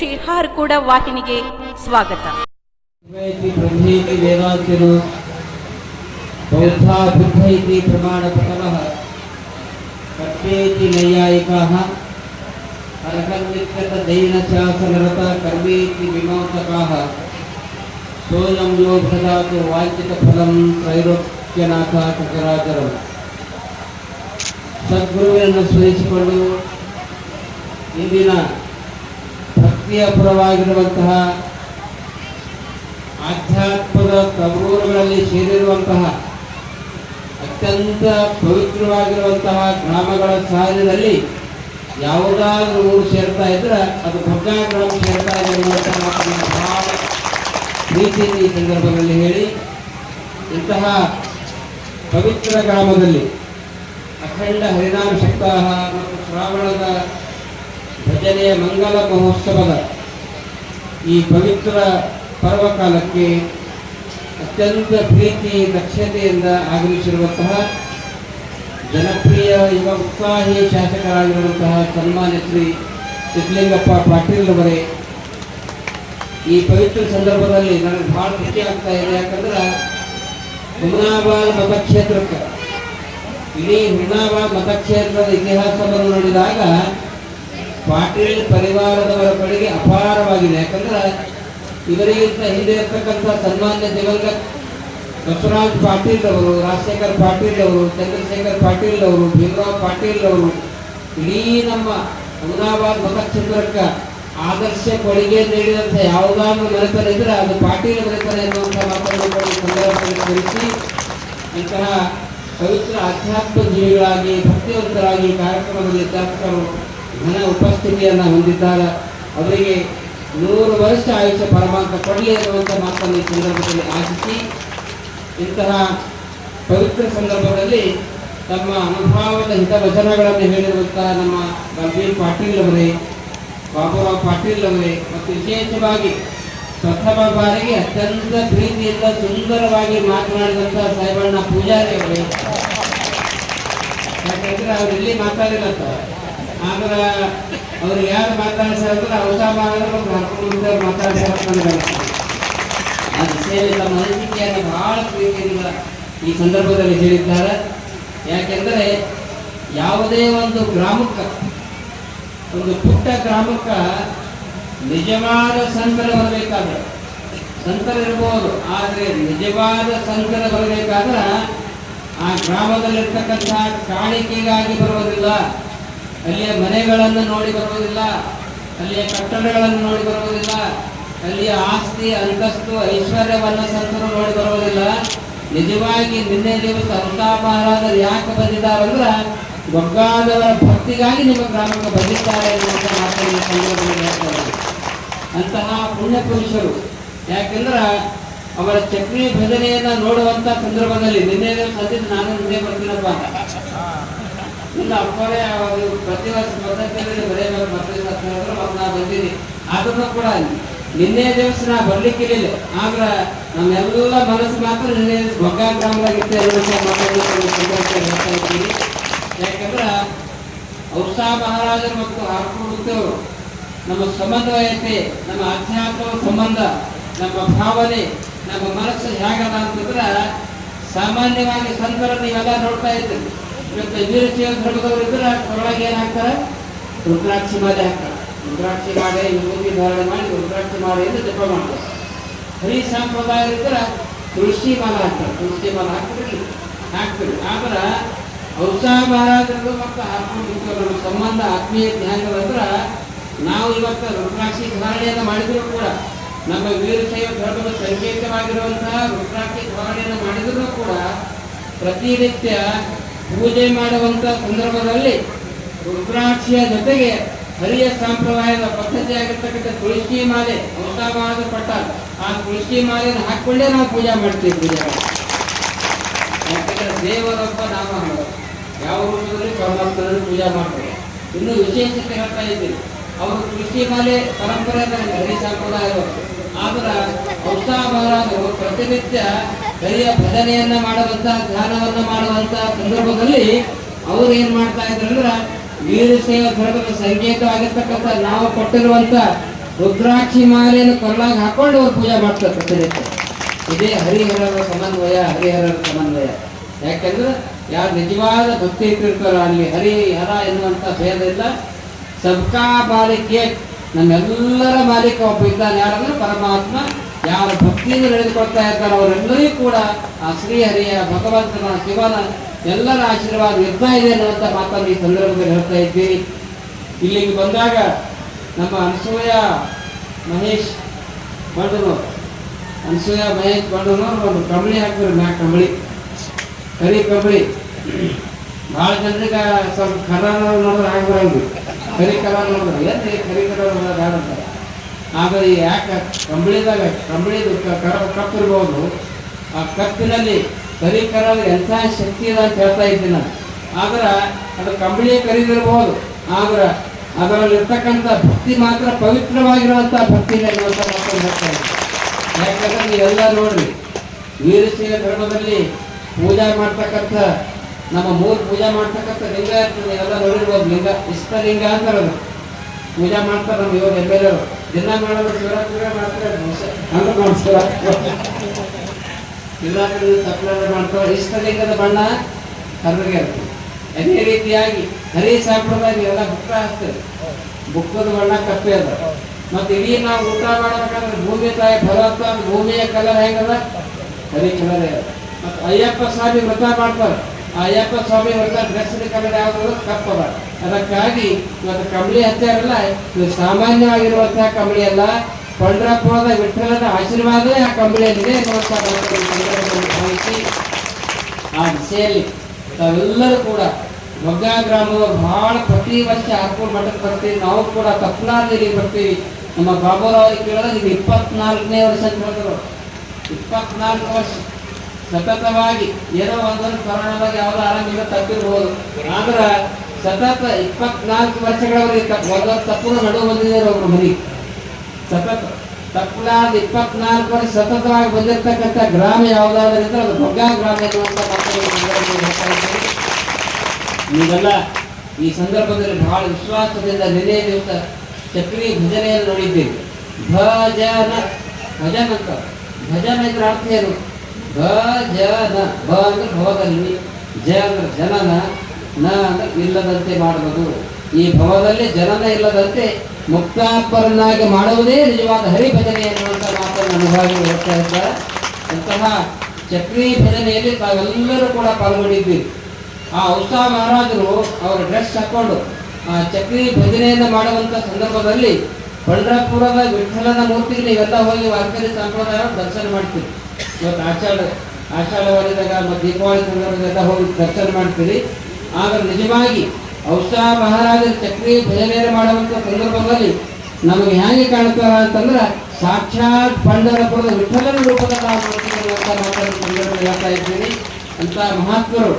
ಶ್ರೀ ಹಾರ್ಕೂಡ ವಾಹಿನಿಗೆ ಸ್ವಾಗತ ಇತಿ ಬ್ರಹ್ಮ ಇತಿ ವೇದಾಂತಿರು ಬೌದ್ಧ ಬುದ್ಧ ಇತಿ ಪ್ರಮಾಣಪತನಃ ಕರ್ಮೇತಿ ನೈಯಾಯಿಕಾಃ ಅರ್ಹನ್ವಿತ್ಯತ ದೈನಶಾಸನರತ ಕರ್ಮೇತಿ ವಿಮೌತಕಾಃ ಸೋಯಂ ಯೋ ಪ್ರದಾತು ವಾಂಛಿತ ಫಲಂ ತ್ರೈರೋಕ್ಯನಾಥ ಕಚರಾಚರಂ ಸದ್ಗುರುವಿನನ್ನು ಸ್ಮರಿಸಿಕೊಂಡು ಇಂದಿನ ಭಕ್ತಿಯ ಪುರವಾಗಿರುವಂತಹ ಆಧ್ಯಾತ್ಮದ ತವರೂರುಗಳಲ್ಲಿ ಸೇರಿರುವಂತಹ ಅತ್ಯಂತ ಪವಿತ್ರವಾಗಿರುವಂತಹ ಗ್ರಾಮಗಳ ಸಾಲಿನಲ್ಲಿ ಯಾವುದಾದ್ರೂ ಊರು ಸೇರ್ತಾ ಇದ್ರೆ ಅದು ಬಗ್ಗಾ ಗ್ರಾಮ ಸೇರ್ತಾ ಇದೆ ಬಹಳ ಪ್ರೀತಿಯಿಂದ ಈ ಸಂದರ್ಭದಲ್ಲಿ ಹೇಳಿ, ಇಂತಹ ಪವಿತ್ರ ಗ್ರಾಮದಲ್ಲಿ ಅಖಂಡ ಹರಿನಾಮ ಸಪ್ತಾಹ ಮತ್ತು ಶ್ರಾವಣದ ಭಜನೆಯ ಮಂಗಲ ಮಹೋತ್ಸವದ ಈ ಪವಿತ್ರ ಪರ್ವಕಾಲಕ್ಕೆ ಅತ್ಯಂತ ಪ್ರೀತಿ, ದಕ್ಷತೆಯಿಂದ ಆಗಮಿಸಿರುವಂತಹ ಜನಪ್ರಿಯ ಯುವ ಉತ್ಸಾಹಿ ಶಾಸಕರಾಗಿರುವಂತಹ ಸನ್ಮಾನ್ಯ ಶ್ರೀ ಸಿದ್ಧಲಿಂಗಪ್ಪ ಪಾಟೀಲ್ ಅವರೇ ಈ ಪವಿತ್ರ ಸಂದರ್ಭದಲ್ಲಿ ನನಗೆ ಭಾಳ ಖುಷಿ ಆಗ್ತಾ ಇದೆ. ಯಾಕಂದ್ರೆ ಹುಮನಾಬಾದ್ ಮತಕ್ಷೇತ್ರಕ್ಕೆ, ಇಡೀ ಹುಮನಾಬಾದ್ ಮತಕ್ಷೇತ್ರದ ಇತಿಹಾಸವನ್ನು ನೋಡಿದಾಗ ಪಾಟೀಲ್ ಪರಿವಾರದವರ ಕಡೆಗೆ ಅಪಾರವಾಗಿದೆ. ಯಾಕಂದ್ರೆ ಇವರಿಗಿಂತ ಹಿಂದೆ ಇರ್ತಕ್ಕಂಥ ಸನ್ಮಾನ್ಯ ದಿವಂಗತ ಬಸವರಾಜ್ ಪಾಟೀಲ್ ಅವರು, ರಾಜಶೇಖರ್ ಪಾಟೀಲ್ ಅವರು, ಚಂದ್ರಶೇಖರ್ ಪಾಟೀಲ್ ಅವರು, ಭೀಮರಾವ್ ಪಾಟೀಲ್ ಅವರು ಇಡೀ ನಮ್ಮ ಅಮನಾಬಾದ್ ಮತಕ್ಷೇತ್ರಕ್ಕೆ ಆದರ್ಶ ಕೊಡುಗೆ ನೀಡಿದಂಥ ಯಾವುದಾದ್ರೂ ಮನೆತನ ಇದ್ರೆ ಅದು ಪಾಟೀಲ್ ಮನೆತನ ಎನ್ನುವಂಥ ಮಾತನ್ನು ಸಂದರ್ಭದಲ್ಲಿ ಸ್ಮರಿಸಿ ಇಂತಹ ಪವಿತ್ರ ಆಧ್ಯಾತ್ಮ ಜೀವಿಗಳಾಗಿ, ಭಕ್ತಿವಂತರಾಗಿ ಕಾರ್ಯಕ್ರಮದಲ್ಲಿ ಶಾಸಕರು ಘನ ಉಪಸ್ಥಿತಿಯನ್ನು ಹೊಂದಿದ್ದಾರೆ ಅವರಿಗೆ ನೂರು ವರ್ಷ ಆಯುಷ್ಯ ಪರಮಾತ್ಮ ಕೊಡಲಿ ಅನ್ನುವಂಥ ಮಾತನ್ನು ಈ ಸಂದರ್ಭದಲ್ಲಿ ಆಶಿಸಿ, ಇಂತಹ ಪವಿತ್ರ ಸಂದರ್ಭದಲ್ಲಿ ತಮ್ಮ ಅನುಭವದ ಹಿತವಚನಗಳನ್ನು ಹೇಳಿರುವಂತಹ ನಮ್ಮ ಗಂಭೀರ್ ಪಾಟೀಲ್ ಅವರೇ, ಬಾಬುರಾವ್ ಪಾಟೀಲ್ ಅವರೇ, ಮತ್ತು ವಿಶೇಷವಾಗಿ ಪ್ರಥಮ ಬಾರಿಗೆ ಅತ್ಯಂತ ಪ್ರೀತಿಯಿಂದ ಸುಂದರವಾಗಿ ಮಾತನಾಡಿದಂಥ ಸಾಹೇಬಣ್ಣ ಪೂಜಾರಿ ಅವರೇ. ಯಾಕಂದ್ರೆ ಇಲ್ಲಿ ಮಾತಾಡಿಲ್ಲ ಆದ್ರೆ ಅವ್ರು ಯಾರು ಮಾತಾಡ್ಸಾರ ಹೊಸ ಮಾಡಿದ್ರೆ ನನಗೆ ಆ ತಮ್ಮ ಅನಿಸಿಕೆಯನ್ನು ಬಹಳ ಪ್ರೀತಿಯಿಂದ ಈ ಸಂದರ್ಭದಲ್ಲಿ ಹೇಳಿದ್ದಾರೆ. ಯಾಕೆಂದರೆ ಯಾವುದೇ ಒಂದು ಗ್ರಾಮಕ್ಕೆ, ಒಂದು ಪುಟ್ಟ ಗ್ರಾಮಕ್ಕೆ ನಿಜವಾದ ಸಂತರ ಬರಬೇಕಾದ್ರೆ ಸಂತರಿರ್ಬೋದು ಆದರೆ ನಿಜವಾದ ಸಂತರ ಬರಬೇಕಾದ್ರೆ ಆ ಗ್ರಾಮದಲ್ಲಿರ್ತಕ್ಕಂಥ ಕಾಣಿಕೆಗಾಗಿ ಬರುವುದಿಲ್ಲ. ಅಲ್ಲಿಯ ಮನೆಗಳನ್ನು ನೋಡಿ ಬರುವುದಿಲ್ಲ, ಅಲ್ಲಿಯ ಕಟ್ಟಡಗಳನ್ನು ನೋಡಿ ಬರುವುದಿಲ್ಲ, ಅಲ್ಲಿಯ ಆಸ್ತಿ, ಅಂತಸ್ತು, ಐಶ್ವರ್ಯವನ್ನು ಸಂತರು ನೋಡಿ ಬರುವುದಿಲ್ಲ. ನಿಜವಾಗಿ ನಿನ್ನೆ ದಿವಸ ಯಾಕೆ ಯಾಕೆ ಬಂದಿದ್ದಾರಂದ್ರೆ ಗೊಗ್ಗಾದವರ ಭಕ್ತಿಗಾಗಿ ನಿಮ್ಮ ಗ್ರಾಮಕ್ಕೆ ಬಂದಿದ್ದಾರೆ ಎನ್ನುವಂಥ ಮಾತನ್ನು ಸಂದರ್ಭದಲ್ಲಿ ಅಂತಹ ಪುಣ್ಯ ಪುರುಷರು. ಯಾಕೆಂದ್ರೆ, ಅವರ ಚಕ್ರಿ ಭಜನೆಯನ್ನ ನೋಡುವಂತ ಸಂದರ್ಭದಲ್ಲಿ ನಿನ್ನೆ ಸದ್ಯ ನಾನು ನಿನ್ನೆ ಬರ್ತೀನಪ್ಪ. ಇಲ್ಲ ಅಪ್ಪನೇ ಪ್ರತಿ ವರ್ಷ ಪದ್ಧತಿಯಲ್ಲಿ ಬರೆಯಬೇಕು ದಿವಸ ಅಂತ ಹೇಳಿದ್ರು ಮತ್ತೆ ನಾ ಬಂದೀನಿ ಅದನ್ನು ಕೂಡ ನಿನ್ನೆ ದಿವಸ ನಾ ಬರ್ಲಿಕ್ಕಿಲ್ಲ ಆದ್ರೆ ನಮ್ಮೆಲ್ಲ ಮನಸ್ಸು ಮಾತ್ರ ನಿನ್ನೆ ಬೊಗ್ಗ ಗ್ರಾಮದಾಗಿತ್ತು ಎರಡು ಸಂದರ್ಭದಲ್ಲಿ ಹೇಳ್ತಾ ಇದ್ದೀನಿ ಯಾಕಂದ್ರೆ ಔಷಾ ಮಹಾರಾಜರು ಮತ್ತು ಹಾರ್ಕೊಂಡು ನಮ್ಮ ಸಮನ್ವಯತೆ ನಮ್ಮ ಆಧ್ಯಾತ್ಮ ಸಂಬಂಧ, ನಮ್ಮ ಭಾವನೆ, ನಮ್ಮ ಮನಸ್ಸು ಹೇಗದ ಅಂತಂದ್ರೆ ಸಾಮಾನ್ಯವಾಗಿ ಸಂತರ ನೀವೆಲ್ಲ ನೋಡ್ತಾ ಇದ್ದೀರಿ. ಇವತ್ತು ವೀರಶೈವ ಧರ್ಮದವರು ಇದ್ರೆ ಒಳಗೆ ಏನ್ ಹಾಕ್ತಾರೆ ರುದ್ರಾಕ್ಷಿ ಮಾಲೆ ಹಾಕ್ತಾರೆ. ರುದ್ರಾಕ್ಷಿ ಮಾಲೆ, ವಿಭೂತಿ ಧಾರಣೆ ಮಾಡಿ ರುದ್ರಾಕ್ಷಿ ಮಾಲೆ ಎಂದು ಜಪ ಮಾಡ್ತಾರೆ. ಹರಿ ಸಂಪ್ರದಾಯ ಇದ್ರೆ ತುಳಸಿ ಮಾಲೆ ಹಾಕ್ತಾರೆ. ತುಳಸಿ ಮಾಲೆ ಹಾಕ್ಬಿಡ್ರಿ. ಹಾಕ್ತೀರಿ ಆದ್ರೆ ಔಷಾ ಮಹಾರಾಜರು ಮತ್ತು ನಮ್ಮ ಸಂಬಂಧ, ಆತ್ಮೀಯ ಹೆಂಗದಂದ್ರೆ ನಾವು ಇವತ್ತು ರುದ್ರಾಕ್ಷಿ ಧಾರಣೆಯನ್ನು ಮಾಡಿದ್ರು ಕೂಡ, ನಮ್ಮ ವೀರಶೈವ ಧರ್ಮದ ಸಂಕೇತವಾಗಿರುವಂತಹ ರುದ್ರಾಕ್ಷಿ ಧಾರಣೆಯನ್ನು ಮಾಡಿದರೂ ಕೂಡ ಪ್ರತಿನಿತ್ಯ ಪೂಜೆ ಮಾಡುವಂತ ಸಂದರ್ಭದಲ್ಲಿ ರುದ್ರಾಕ್ಷಿಯ ಜೊತೆಗೆ ಹರಿಯ ಸಂಪ್ರದಾಯದ ಪದ್ಧತಿಯಾಗಿರ್ತಕ್ಕಂಥ ತುಳಸಿ ಮಾಲೆ ಉತ್ತಮವಾದ ಪಟ್ಟ, ಆ ತುಳಸಿ ಮಾಲೆಯನ್ನು ಹಾಕೊಂಡೇ ನಾವು ಪೂಜೆ ಮಾಡ್ತೀವಿ ಪೂಜೆ ಯಾಕಂದ್ರೆ ದೇವರೊಬ್ಬ ನಾಮ ಯಾವ ರೂಪದಲ್ಲಿ ಪರಮಾತ್ಮನನ್ನು ಪೂಜೆ ಮಾಡ್ತಾರೆ. ಇನ್ನು ವಿಶೇಷತೆ ಹೇಳ್ತಾ ಇದ್ದೀವಿ ಅವರು ತುಳಸಿ ಮಾಲೆ ಪರಂಪರೆ ಹರಿ ಸಂಪ್ರದಾಯ ಆದ್ರೆ ಔಷಧ ಮಹಾರಾಜರು ಪ್ರತಿನಿತ್ಯ ಹರಿಯ ಭಜನೆಯನ್ನ ಮಾಡುವಂತ, ಧ್ಯಾನವನ್ನ ಮಾಡುವಂತ ಸಂದರ್ಭದಲ್ಲಿ ಅವ್ರು ಏನ್ ಮಾಡ್ತಾ ಇದ್ರು ವೀರ ಸೇವ ಧರ್ಮದ ಸಂಕೇತವಾಗಿರ್ತಕ್ಕಂಥ ನಾವು ಕೊಟ್ಟಿರುವಂತ ರುದ್ರಾಕ್ಷಿ ಮಾಲೆಯನ್ನು ಕೊರಳಾಗ ಹಾಕೊಂಡು ಅವ್ರು ಪೂಜೆ ಮಾಡ್ತಾರೆ ಪ್ರತಿನಿತ್ಯ. ಇದೇ ಹರಿಹರರ ಸಮನ್ವಯ ಹರಿಹರರ ಸಮನ್ವಯ. ಯಾಕೆಂದ್ರೆ ಯಾರು ನಿಜವಾದ ಭಕ್ತಿ ಇಟ್ಟಿರ್ತಾರೋ ಅಲ್ಲಿ ಹರಿಹರ ಎನ್ನುವಂಥ ಭೇದ ಇಲ್ಲ ಸಬ್ಕಾ ಬಾಲಿಕೆ ನಮ್ಮೆಲ್ಲರ ಮಾಲೀಕ ಒಬ್ಬ ಇದ್ದಾನೆ. ಯಾರಂದ್ರೆ ಪರಮಾತ್ಮ ಯಾರ ಭಕ್ತಿಯಿಂದ ನಡೆದುಕೊಳ್ತಾ ಇರ್ತಾರೋ ಅವರೆಲ್ಲರಿಗೂ ಕೂಡ ಆ ಶ್ರೀಹರಿಯ ಭಗವಂತನ ಶಿವನ ಎಲ್ಲರ ಆಶೀರ್ವಾದ ಇರ್ತಾ ಇದೆ ಅನ್ನುವಂಥ ಮಾತನ್ನು ಈ ಸಂದರ್ಭದಲ್ಲಿ ಹೇಳ್ತಾ ಇದ್ದೀವಿ ಇಲ್ಲಿಗೆ ಬಂದಾಗ ನಮ್ಮ ಅನಸೂಯ ಮಹೇಶ್ ಬಂಡನು ಅನಸೂಯ ಮಹೇಶ್ ಬಂಡನು ಒಂದು ಕಂಬಳಿ ಹಾಕಿದ್ರು, ಮ್ಯಾ ಕಂಬಳಿ. ಕರಿ ಕಂಬಳಿ. ಭಾಳ ಜನರಿಗೆ ಸ್ವಲ್ಪ ಕಲರ್ ನೋಡಿದ್ರೆ ಆಗ್ಬರಂಗಿಲ್ಲ ಕರಿ ಕಲರ್ ನೋಡಿದ್ರೆ ಎಲ್ಲಿ ಕರಿ ಕಲರ್ ನೋಡೋದು ಆದರೆ ಯಾಕೆ ಕಂಬಳಿದಾಗ ಕಂಬಳಿದು ಕ- ಕ- ಕಪ್ಪು ಇರ್ಬೋದು ಆ ಕಪ್ಪಿನಲ್ಲಿ ಕರಿ ಎಂಥ ಶಕ್ತಿ ಇದೆ ಅಂತ ಹೇಳ್ತಾ ಇದ್ದೀನಿ ನಾನು. ಆದ್ರೆ ಅದು ಕಂಬಳಿ ಕರಿದಿರ್ಬೋದು. ಆದ್ರೆ ಅದರಲ್ಲಿರ್ತಕ್ಕಂಥ ಭಕ್ತಿ ಮಾತ್ರ ಪವಿತ್ರವಾಗಿರುವಂಥ ಭಕ್ತಿ ಇದೆ ಮಕ್ಕಳು ಯಾಕಂದ್ರೆ ನೀವೆಲ್ಲ ನೋಡ್ರಿ, ವೀರಶೈವ ಧರ್ಮದಲ್ಲಿ ಪೂಜಾ ಮಾಡ್ತಕ್ಕಂಥ, ನಮ್ಮ ಮೂರು ಪೂಜಾ ಮಾಡ್ತಕ್ಕಂಥ ಲಿಂಗ ಇರ್ತದೆ, ಎಲ್ಲ ನೋಡಿರ್ಬೋದು. ಲಿಂಗ ಇಷ್ಟ ಲಿಂಗ ಅಂತಾರೆ ಅದು ಪೂಜಾ ಮಾಡ್ತಾರೆ ನಮ್ಮ ಇವಾಗ ಎಂ ದಿನ ಮಾಡೋದು ಶಿವರಾತ್ರಿ ಮಾಡ್ತಾರೆ ಅಂದ್ರೆ ನಾವು ಶಿವರಾತ್ರಿ ಶಿವರಾತ್ರಿ ತಪ್ಪಲ ಮಾಡ್ತಾರೆ ಇಷ್ಟ ಲಿಂಗದ ಬಣ್ಣ ಕರ್ರಗೆ ಇರ್ತದೆ. ಅದೇ ರೀತಿಯಾಗಿ ಹರಿ ಸಂಪ್ರದಾಯ ಎಲ್ಲ ಬುಕ್ಕ ಹಾಕ್ತದೆ ಬುಕ್ಕದ ಬಣ್ಣ ಕಪ್ಪೆ ಅದ. ಮತ್ತೆ ಇಡೀ ನಾವು ಊಟ ಮಾಡ್ಬೇಕಂದ್ರೆ ಭೂಮಿ ತಾಯಿ ಫಲವತ್ತ ಭೂಮಿಯ ಕಲರ್ ಹೆಂಗದ? ಹರಿ ಕಲರ್ ಮತ್ತೆ ಅಯ್ಯಪ್ಪ ಸ್ವಾಮಿ ವ್ರತ ಮಾಡ್ತಾರೆ. ಅಯ್ಯಪ್ಪ ಸ್ವಾಮಿ ವ್ರತ ಡ್ರೆಸ್ ಕಲರ್ ಯಾವ್ದು ಕಪ್ಪದ ಅದಕ್ಕಾಗಿ ಇವತ್ತು ಕಂಬಳಿ ಹಚ್ಚಾರಲ್ಲ ಇದು ಸಾಮಾನ್ಯವಾಗಿರುವಂತಹ ಕಂಬಳಿ ಅಲ್ಲ. ಪಂಡ್ರಪುರದ ವಿಠಲದ ಆಶೀರ್ವಾದವೇ ಆ ಕಂಬಳಿಯಲ್ಲಿದೆ ಆ ದಿಸೆಯಲ್ಲಿ ತಾವೆಲ್ಲರೂ ಕೂಡ ಮೊಗ್ಗ ಗ್ರಾಮದವರು ಬಹಳ ಪ್ರತಿ ವರ್ಷ ಆರ್ಪೂರ್ ಮಠಕ್ಕೆ ಬರ್ತೀವಿ. ನಾವು ಕೂಡ ತಪ್ಪಲಾರ್ದಿರಿಗೆ ಬರ್ತೀವಿ. ನಮ್ಮ ಬಾಬುರಾವ್ ಅವ್ರಿಗೆ ಕೇಳಿದ್ರೆ ಇದು ಇಪ್ಪತ್ನಾಲ್ಕನೇ ವರ್ಷ ಅಂತ ಹೇಳಿದ್ರು ಇಪ್ಪತ್ನಾಲ್ಕು ವರ್ಷ. ಸತತವಾಗಿ ಏನೋ ಒಂದೊಂದು ಕಾರಣವಾಗಿ ಯಾವುದೋ ಆರಂಭ ತಪ್ಪಿರ್ಬೋದು. ಆದ್ರೆ ಸತತ ಇಪ್ಪತ್ನಾಲ್ಕು ವರ್ಷಗಳವರೆಗೆ ಒಂದೊಂದು ತಪ್ಪು ನಡುವು ಬಂದಿದ್ದಾರೆ ಅವರು ಮನೆಗೆ ಸತತ ತಪ್ಪಲಾದ ಇಪ್ಪತ್ನಾಲ್ಕು ವರ್ಷ ಸತತವಾಗಿ ಬಂದಿರತಕ್ಕಂಥ ಗ್ರಾಮ ಯಾವುದಾದ್ರಿಂದ ಅದು ಬೊಗ್ಗಾ ಗ್ರಾಮ ನೀವೆಲ್ಲ ಈ ಸಂದರ್ಭದಲ್ಲಿ ಬಹಳ ವಿಶ್ವಾಸದಿಂದ ನಿನ್ನೆ ದಿವಸ ಚಕ್ರಿ ಭಜನೆಯನ್ನು ನೋಡಿದ್ದೀವಿ. ಭಜನ ಭಜನ ಅಂತ ಭಜನ ಇದ್ರ ಅರ್ಥ ಏನು? ಭಜನ ಭ ಅಂದ್ರೆ ಭವದಲ್ಲಿ ಜ ಅಂದ್ರೆ ಜನನ ನ ಅಂದ್ರೆ ಇಲ್ಲದಂತೆ ಮಾಡುವುದು. ಈ ಭವದಲ್ಲಿ ಜನನ ಇಲ್ಲದಂತೆ ಮುಕ್ತಾಪರನ್ನಾಗಿ ಮಾಡುವುದೇ ನಿಜವಾದ ಹರಿಭಜನೆ ಎನ್ನುವಂಥ ಮಾತನ್ನು ಅನುಭವಿ ಹೇಳ್ತಾ ಇದ್ದಾರೆ. ಅಂತಹ ಚಕ್ರಿ ಭಜನೆಯಲ್ಲಿ ತಾವೆಲ್ಲರೂ ಕೂಡ ಪಾಲ್ಗೊಂಡಿದ್ದೀವಿ ಆ ಉತ್ಸಾಹ ಮಹಾರಾಜರು ಅವರ ಡ್ರೆಸ್ ಹಾಕೊಂಡು ಆ ಚಕ್ರಿ ಭಜನೆಯನ್ನು ಮಾಡುವಂಥ ಸಂದರ್ಭದಲ್ಲಿ ಪಂಡ್ರಾಪುರದ ವಿಠಲನ ಮೂರ್ತಿಗೆ ನೀವೆಲ್ಲ ಹೋಗಿ ವಾರ್ಕರಿ ಸಂಪ್ರದಾಯ ದರ್ಶನ ಮಾಡ್ತೀರಿ. ಇವತ್ತು ಆಷಾಢ, ಆಷಾಢವಾರಿದಾಗ ಮತ್ತು ದೀಪಾವಳಿ ಸಂದರ್ಭದಾಗ ಹೋಗಿ ದರ್ಶನ ಮಾಡ್ತೀರಿ. ಆಗ ನಿಜವಾಗಿ ಔಷಾ ಮಹಾರಾಜರ ಚಕ್ರಿ ಭಜನೆಯನ್ನು ಮಾಡುವಂಥ ಸಂದರ್ಭದಲ್ಲಿ ನಮಗೆ ಹೇಗೆ ಕಾಣ್ತಾರ ಅಂತಂದ್ರೆ ಸಾಕ್ಷಾತ್ ಪಂಡರಪುರದ ವಿಠಲನ ರೂಪದಲ್ಲಿ ಆ ನೋಡ್ತೀವಿ ಹೇಳ್ತಾ ಇದ್ದೀನಿ ಅಂತ ಮಹಾತ್ಮರು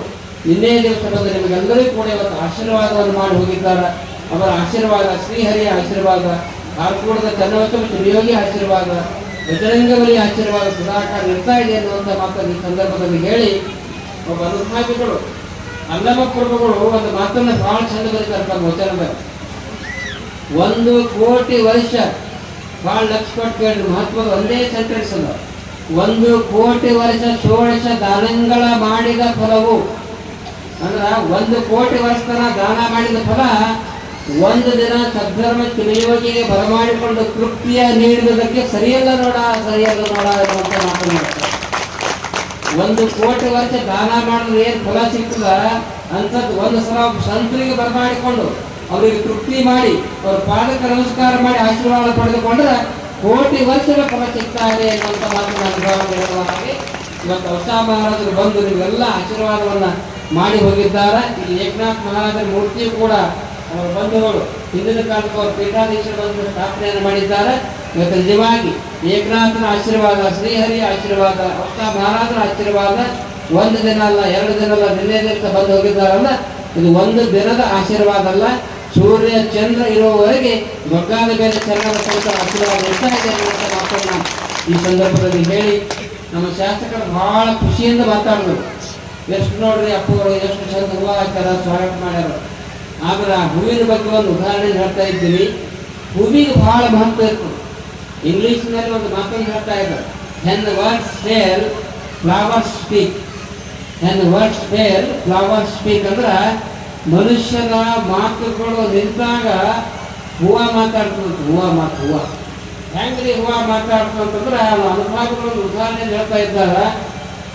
ನಿನ್ನೆ ದಿವಸ ಬಂದು ನಿಮಗೆಲ್ಲರಿಗೂ ಕೂಡ ಇವತ್ತು ಆಶೀರ್ವಾದವನ್ನು ಮಾಡಿ ಹೋಗಿದ್ದಾರೆ. ಅವರ ಆಶೀರ್ವಾದ ಶ್ರೀಹರಿಯ ಆಶೀರ್ವಾದ ಕಾರ್ಕೂಡದ ಚನ್ನವತ್ತ ಮತ್ತು ನಿಯೋಗಿ ಆಶೀರ್ವಾದ ಬಜರಂಗಬಲಿ ಆಶ್ಚರ್ಯವಾದ ಸುಧಾಕರ್ ಇದೆ ಅನ್ನುವಂಥ ಮಾತನ್ನು ಈ ಸಂದರ್ಭದಲ್ಲಿ ಹೇಳಿ ಒಬ್ಬ ಅನುಸ್ಥಾಪಿಗಳು ಅಲ್ಲಮ ಪ್ರಭುಗಳು ಒಂದು ಮಾತನ್ನ ಬಹಳ ಚಂದ ಬರೀತಾರೆ ತಮ್ಮ ವಚನದಲ್ಲಿ. ಒಂದು ಕೋಟಿ ವರ್ಷ ಬಹಳ ಲಕ್ಷ ಕೊಟ್ಟು ಕೇಳಿದ್ರು. ಮಹತ್ವದ ಒಂದೇ ಸೆಂಟೆನ್ಸ್ ಒಂದು ಕೋಟಿ ವರ್ಷ ಷೋಡಶ ದಾನಗಳ ಮಾಡಿದ ಫಲವು. ಅಂದ್ರ ಒಂದು ಕೋಟಿ ವರ್ಷ ತನ ದಾನ ಮಾಡಿದ ಫಲ ಒಂದು ದಿನ ಸದ್ಧರ್ಮ ತಿಳಿಯುವಿಕೆಗೆ ಬರಮಾಡಿಕೊಂಡು ತೃಪ್ತಿಯ ನೀಡುವುದಕ್ಕೆ ಸರಿಯಲ್ಲ ನೋಡ ಸರಿಯಲ್ಲ ನೋಡ ಅಂತ ಮಾತನ್ನು ಹೇಳ್ತಾರೆ ಒಂದು ಕೋಟಿ ವರ್ಷ ದಾನ ಮಾಡಿದ್ರೆ ಏನ್ ಫಲ ಸಿಗ್ತದ? ಅಂತದ್ ಒಂದು ಸಲ ಸಂತರಿಗೆ ಬರಮಾಡಿಕೊಂಡು ಅವರಿಗೆ ತೃಪ್ತಿ ಮಾಡಿ, ಅವ್ರ ಪಾದಕ್ಕೆ ನಮಸ್ಕಾರ ಮಾಡಿ ಆಶೀರ್ವಾದ ಪಡೆದುಕೊಂಡ್ರೆ ಕೋಟಿ ವರ್ಷದ ಫಲ ಸಿಗ್ತಾರೆ ಅನ್ನುವಂಥ ಮಾತನ್ನು ಹಾಗೆ ಇವತ್ತು ಹೊಸ ಮಹಾರಾಜರು ಬಂದು ನೀವೆಲ್ಲ ಆಶೀರ್ವಾದವನ್ನ ಮಾಡಿ ಹೋಗಿದ್ದಾರೆ. ಈ ಏಕನಾಥ್ ಮಹಾರಾಜರ ಮೂರ್ತಿಯು ಕೂಡ ಅವರ ಬಂಧುಗಳು ಹಿಂದಿನ ಕಾಲಕ್ಕೆ ಅವರು ಪೀಠಾಧೀಶರು ಸ್ಥಾಪನೆಯನ್ನು ಮಾಡಿದ್ದಾರೆ. ಇವತ್ತು ನಿಜವಾಗಿ ಏಕನಾಥನ ಆಶೀರ್ವಾದ, ಶ್ರೀಹರಿಯ ಆಶೀರ್ವಾದ ಹೊಸ ಮಹಾರಾಜನ ಆಶೀರ್ವಾದ ಒಂದು ದಿನ ಅಲ್ಲ, ಎರಡು ದಿನ ಅಲ್ಲ ನಿನ್ನೆ ದಿವಸ ಬಂದು ಹೋಗಿದ್ದಾರಲ್ಲ ಇದು ಒಂದು ದಿನದ ಆಶೀರ್ವಾದ ಅಲ್ಲ. ಸೂರ್ಯ, ಚಂದ್ರ ಇರುವವರೆಗೆ ಮೊಗ್ಗಾದ ಮೇಲೆ ಚಂದ್ರನ ಆಶೀರ್ವಾದ ಇರ್ತಾ ಇದೆ ಅನ್ನುವಂಥ ಮಾತನ್ನ ಈ ಸಂದರ್ಭದಲ್ಲಿ ಹೇಳಿ ನಮ್ಮ ಶಾಸಕರು ಬಹಳ ಖುಷಿಯಿಂದ ಮಾತಾಡಿದ್ರು. ಎಷ್ಟು ನೋಡ್ರಿ ಅಪ್ಪವರು ಎಷ್ಟು ಚಂದ ಹೂವು ಹಾಕ್ಯಾರ, ಸ್ವಾಗತ ಮಾಡ್ಯಾರ. ಆದ್ರೆ ಆ ಹೂವಿನ ಬಗ್ಗೆ ಒಂದು ಉದಾಹರಣೆ ಹೇಳ್ತಾ ಇದ್ದೀನಿ. ಹೂವಿಗೆ ಬಹಳ ಮಹತ್ವ ಇತ್ತು. ಇಂಗ್ಲೀಷ್ನಲ್ಲಿ ಒಂದು ಮಾತನ್ನು ಹೇಳ್ತಾ ಇದ್ದಾರೆ. When words fail flower speak when words fail flower speak ಅಂದ್ರೆ ಮನುಷ್ಯನ ಮಾತುಗಳು ನಿಂತಾಗ ಹೂವ ಮಾತಾಡ್ತದೆ ಹೂವ ಮಾತು, ಹೂವ. ಹೆಂಗ್ರಿ ಹೂವ ಮಾತಾಡ್ತಂತಂದ್ರೆ ಅವನ ಅನುಭವಗಳನ್ನು ಉದಾಹರಣೆ ಹೇಳ್ತಾ ಇದ್ದಾರೆ.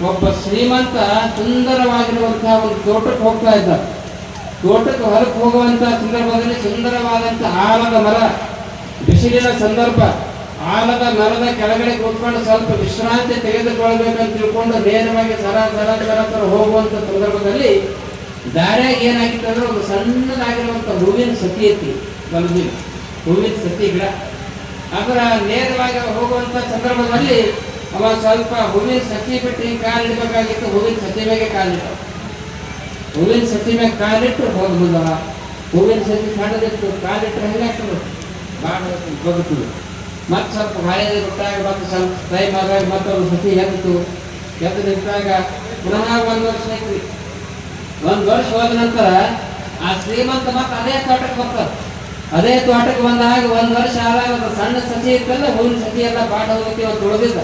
ಒಬ್ಬ ಶ್ರೀಮಂತ ಸುಂದರವಾಗಿರುವಂತಹ ಒಂದು ತೋಟಕ್ಕೆ ಹೋಗ್ತಾ ಇದ್ದ ತೋಟಕ್ಕೆ ಹೊರಕ್ಕೆ ಹೋಗುವಂತಹ ಸಂದರ್ಭದಲ್ಲಿ ಸುಂದರವಾದಂತ ಆಲದ ಮರ, ಬಿಸಿಲಿನ ಸಂದರ್ಭ, ಆಲದ ಮರದ ಕೆಳಗಡೆ ಕೂತ್ಕೊಂಡು ಸ್ವಲ್ಪ ವಿಶ್ರಾಂತಿ ತೆಗೆದುಕೊಳ್ಬೇಕಂತ ತಿಳ್ಕೊಂಡು ನೇರವಾಗಿ ಸರ ಸರ ಸರ ಸರ ಹೋಗುವಂತ ಸಂದರ್ಭದಲ್ಲಿ ದಾರ್ಯಾಗ ಏನಾಗಿತ್ತು ಅಂದ್ರೆ ಒಂದು ಸಣ್ಣದಾಗಿರುವಂತ ಹೂವಿನ ಸತಿ ಐತಿ ಬಲದಿನ ಹೂವಿನ ಸತಿ ಗಿಡ. ಅದರ ನೇರವಾಗಿ ಹೋಗುವಂತ ಸಂದರ್ಭದಲ್ಲಿ ಅವ ಸ್ವಲ್ಪ ಹೂವಿನ ಸತಿ ಬಿಟ್ಟು ಕಾಲು ಇಡಬೇಕಾಗಿತ್ತು ಹೂವಿನ ಸತಿ ಮೇಲೆ ಕಾಲಿಟ್ಟ ಹೂವಿನ ಸತಿ ಮ್ಯಾಗ ಕಾಲಿಟ್ಟು ಹೋಗಿ ಬಂದವ ಹೂವಿನ ಸತಿ ಸಣ್ಣದಿತ್ತು ಕಾಲಿಟ್ರೆ ಹೆಂಗಾಗ್ತದೆ ಭಾಳ ಬದುಕು ಮತ್ತೆ ಸ್ವಲ್ಪ ಹಳೆಯ ಬಿಟ್ಟಾಗ ಮತ್ತೆ ಸ್ವಲ್ಪ ಟೈಮ್ ಆದಾಗ ಮತ್ತೆ ಒಂದು ಸತಿ ಎದ್ದು ಎದ್ದು ನಿಂತಾಗ ಪುನಃ ಒಂದು ವರ್ಷ ಐತ್ರಿ ಒಂದು ವರ್ಷ ಹೋದ ನಂತರ ಆ ಶ್ರೀಮಂತ ಮತ್ತೆ ಅದೇ ತೋಟಕ್ಕೆ ಬರ್ತಾರೆ. ಅದೇ ತೋಟಕ್ಕೆ ಬಂದಾಗ ಒಂದು ವರ್ಷ ಆದಾಗ ಒಂದು ಸಣ್ಣ ಸಸಿ ಇತ್ತಲ್ಲ, ಹೂವಿನ ಸಸಿ ಎಲ್ಲ ಬಾಡ ಹೋಗಿ ಅವತ್ತು ಉಳಿದಿದ್ದ